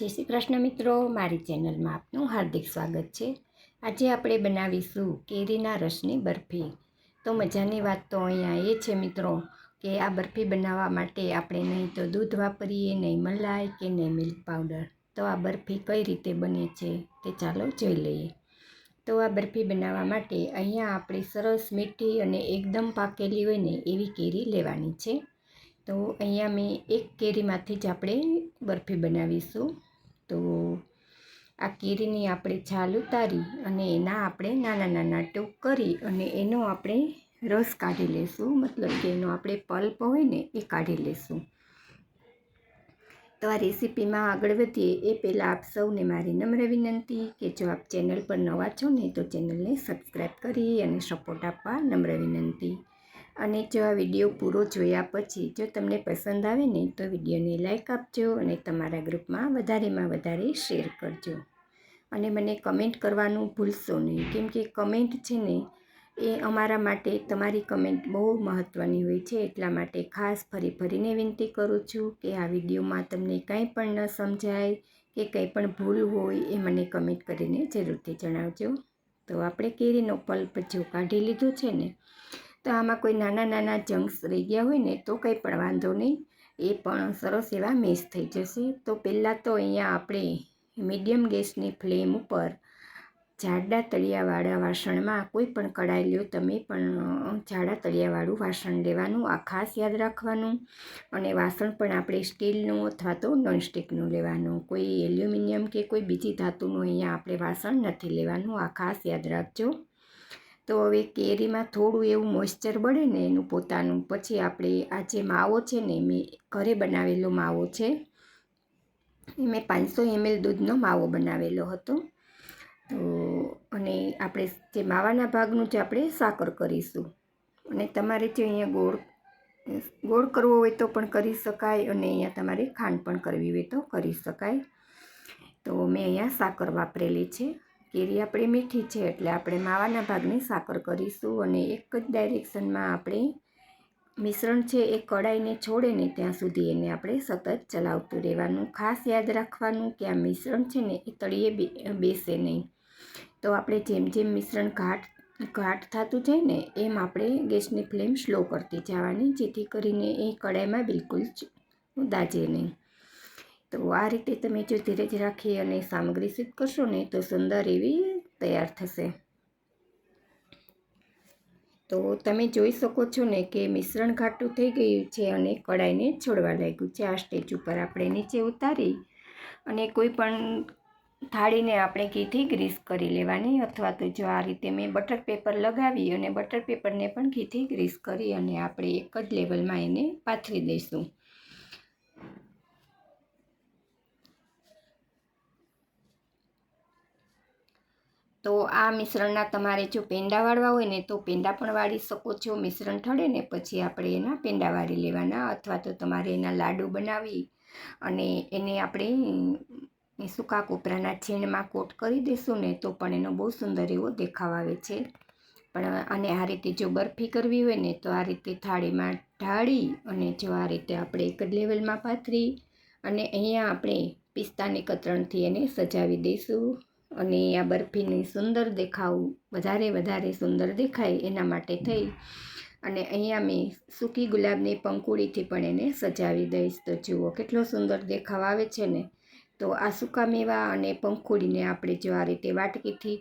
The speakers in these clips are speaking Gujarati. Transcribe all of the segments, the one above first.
જય શ્રી કૃષ્ણ મિત્રો, મારી ચેનલમાં આપનું હાર્દિક સ્વાગત છે. આજે આપણે બનાવીશું કેરીના રસની બરફી. તો મજાની વાત તો અહીંયા એ છે મિત્રો કે આ બરફી બનાવવા માટે આપણે નહીં તો દૂધ વાપરીએ, નહીં મલાઈ કે નહીં મિલ્ક પાવડર. તો આ બરફી કઈ રીતે બને છે તે ચાલો જોઈ લઈએ. તો આ બરફી બનાવવા માટે અહીંયા આપણે સરસ મીઠી અને એકદમ પાકેલી હોય ને એવી કેરી લેવાની છે. તો અહીંયા મેં એક કેરીમાંથી જ આપણે બરફી બનાવીશું. તો આ કેરીની આપણે છાલ ઉતારી અને એના આપણે નાના નાના ટૂંક કરી અને એનો આપણે રસ કાઢી લેશું. મતલબ કે એનો આપણે પલ્પ હોય ને એ કાઢી લેશું. તો આ રેસીપીમાં આગળ વધીએ. એ પહેલાં આપ સૌને મારી નમ્ર વિનંતી કે જો આપ ચેનલ પર નવા છો ને તો ચેનલને સબસ્ક્રાઈબ કરી અને સપોર્ટ આપવા નમ્ર વિનંતી. અને જો આ વીડિયો પૂરો જોયા પછી જો તમને પસંદ આવે ને, તો વિડીયોને લાઇક આપજો અને તમારા ગ્રુપમાં વધારેમાં વધારે શેર કરજો. અને મને કમેન્ટ કરવાનું ભૂલશો નહીં. કેમ કે કમેન્ટ છે ને, એ અમારા માટે, તમારી કમેન્ટ બહુ મહત્ત્વની હોય છે. એટલા માટે ખાસ ફરી ફરીને વિનંતી કરું છું કે આ વિડીયોમાં તમને કંઈ પણ ન સમજાય કે કંઈ પણ ભૂલ હોય એ મને કમેન્ટ કરીને જરૂરથી જણાવજો. તો આપણે કેરીનો પલ્પ જો કાઢી લીધો છે ને તો આમાં કોઈ નાના નાના જંક્સ રહી ગયા હોય ને, તો કંઈ પણ વાંધો નહીં. એ પણ સરસ એવા મેશ થઈ જશે. તો પહેલાં તો અહીંયા આપણે મીડિયમ ગેસની ફ્લેમ ઉપર જાડા તળિયાવાળા વાસણમાં કોઈ પણ કડાઈ લ્યો તમે પણ જાડા તળિયાવાળું વાસણ લેવાનું, આ ખાસ યાદ રાખવાનું. અને વાસણ પણ આપણે સ્ટીલનું અથવા તો નોનસ્ટિકનું લેવાનું. કોઈ એલ્યુમિનિયમ કે કોઈ બીજી ધાતુનું અહીંયા આપણે વાસણ નથી લેવાનું, આ ખાસ યાદ રાખજો. તો હવે કેરીમાં થોડું એવું મોઇશ્ચર બળે ને એનું પોતાનું. પછી આપણે આ જે માવો છે ને, મેં ઘરે બનાવેલો માવો છે મેં પાંચસો એમએલ દૂધનો માવો બનાવેલો હતો. તો અને આપણે જે માવાના ભાગનું જ આપણે સાકર કરીશું. અને તમારે જે અહીંયા ગોળ ગોળ કરવો હોય તો પણ કરી શકાય અને અહીંયા તમારે ખાંડ પણ કરવી હોય તો કરી શકાય. તો મેં અહીંયા સાકર વાપરેલી છે. કેરી આપણી મીઠી છે એટલે આપણે માવાના ભાગની સાકર કરીશું અને એક જ ડાયરેક્શનમાં આપણે મિશ્રણ છે એ કડાઈને છોડે ને ત્યાં સુધી એને આપણે સતત ચલાવતું રહેવાનું. ખાસ યાદ રાખવાનું કે આ મિશ્રણ છે ને એ તળીએ બેસે નહીં. તો આપણે જેમ જેમ મિશ્રણ ઘાટ ઘાટ થતું જાય ને એમ આપણે ગેસની ફ્લેમ સ્લો કરતી જવાની, જેથી કરીને એ કડાઈમાં બિલકુલ દાજે નહીં. તો આ રીતે તમે જો ધીરજ રાખી અને સામગ્રી સિદ્ધ કરશો ને તો સુંદર એવી તૈયાર થશે. તો તમે જોઈ શકો છો ને કે મિશ્રણ ઘાટું થઈ ગયું છે અને કડાઈને છોડવા લાગ્યું છે. આ સ્ટેજ ઉપર આપણે નીચે ઉતારી અને કોઈ પણ થાળીને આપણે ઘીથી ગ્રીસ કરી લેવાની અથવા તો જો આ રીતે મેં બટર પેપર લગાવી અને બટર પેપરને પણ ઘીથી ગ્રીસ કરી અને આપણે એક જ લેવલમાં એને પાથરી દઈશું. તો આ મિશ્રણના તમારે જો પેંડા વાળવા હોય ને, તો પેંડા પણ વાળી શકો છો. મિશ્રણ ઠળે ને પછી આપણે એના પેંડા વાળી લેવાના અથવા તો તમારે એના લાડુ બનાવી અને એને આપણે સૂકા કોપરાના છીણમાં કોટ કરી દઈશું ને, તો પણ એનો બહુ સુંદર એવો દેખાવ આવે છે. પણ અને આ રીતે જો બરફી કરવી હોય ને, તો આ રીતે થાળીમાં ઢાળી અને જો આ રીતે આપણે એક જ લેવલમાં પાથરી અને અહીંયા આપણે પિસ્તાની કતરણથી એને સજાવી દઈશું. અને આ બરફીની સુંદર દેખાવ વધારે વધારે સુંદર દેખાય એના માટે થઈ. અને અહીંયા મેં સૂકી ગુલાબની પંખુડીથી પણ એને સજાવી દઈશ. તો જુઓ કેટલો સુંદર દેખાવ આવે છે ને. તો આ સૂકા મેવા અને પંખુડીને આપણે જો આ રીતે વાટકીથી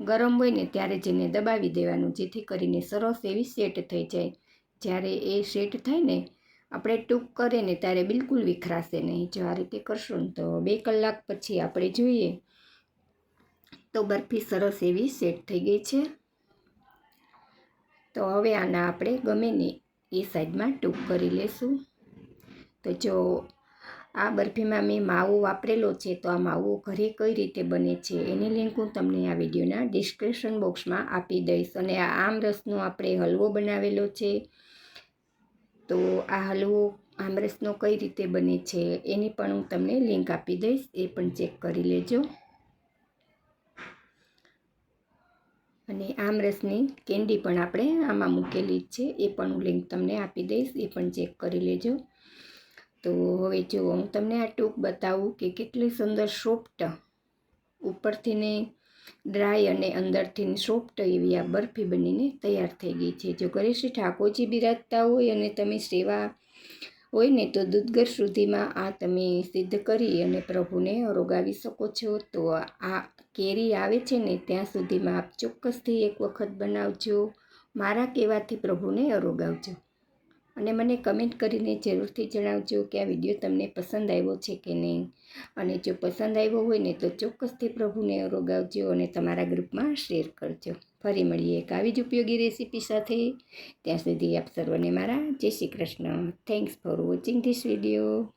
ગરમ હોય ને ત્યારે જ દબાવી દેવાનું, જેથી કરીને સરસ એવી સેટ થઈ જાય. જ્યારે એ સેટ થાય ને આપણે ટૂંક કરીએ ને ત્યારે બિલકુલ વિખરાશે નહીં. જો આ રીતે કરશું ને તો બે કલાક પછી આપણે જોઈએ તો બરફી સરસ એવી સેટ થઈ ગઈ છે. તો હવે આના આપણે ગમે ને એ સાઈડમાં ટૂંક કરી લેશું. તો જો આ બરફીમાં મેં માવો વાપરેલો છે તો આ માવો ઘરે કઈ રીતે બને છે એની લિંક હું તમને આ વિડીયોના ડિસ્ક્રિપ્શન બોક્સમાં આપી દઈશ. અને આ આમ રસનો આપણે હલવો બનાવેલો છે. તો આ હલવો આમરસનો કઈ રીતે બને છે એની પણ હું તમને લિંક આપી દઈશ, એ પણ ચેક કરી લેજો. અને આમરસની કેન્ડી પણ આપણે આમાં મૂકેલી જ છે, એ પણ હું લિંક તમને આપી દઈશ, એ પણ ચેક કરી લેજો. તો હવે જુઓ, હું તમને આ ટૂંક બતાવું કે કેટલી સુંદર સોફ્ટ ઉપરથી ને ડ્રાય અને અંદરથી સોફ્ટ એવી આ બરફી બનીને તૈયાર થઈ ગઈ છે. જો ઘરે ઠાકોરજી બિરાજતા હોય અને તમે સેવા હોય ને તો દૂધગર સુધીમાં આ તમે સિદ્ધ કરી અને પ્રભુને રોગાવી શકો છો. તો આ કેરી આવે છે ને ત્યાં સુધીમાં આપ ચોક્કસથી એક વખત બનાવજો. મારા કહેવાથી પ્રભુને અરોગાવજો અને મને કમેન્ટ કરીને જરૂરથી જણાવજો કે આ વીડિયો તમને પસંદ આવ્યો છે કે નહીં. અને જો પસંદ આવ્યો હોય ને તો ચોક્કસથી પ્રભુને અરોગાવજો અને તમારા ગ્રુપમાં શેર કરજો. ફરી મળીએ એક આવી જ ઉપયોગી રેસીપી સાથે. ત્યાં સુધી આપ સર્વને મારા જય Shri Krishna. Thanks for watching this video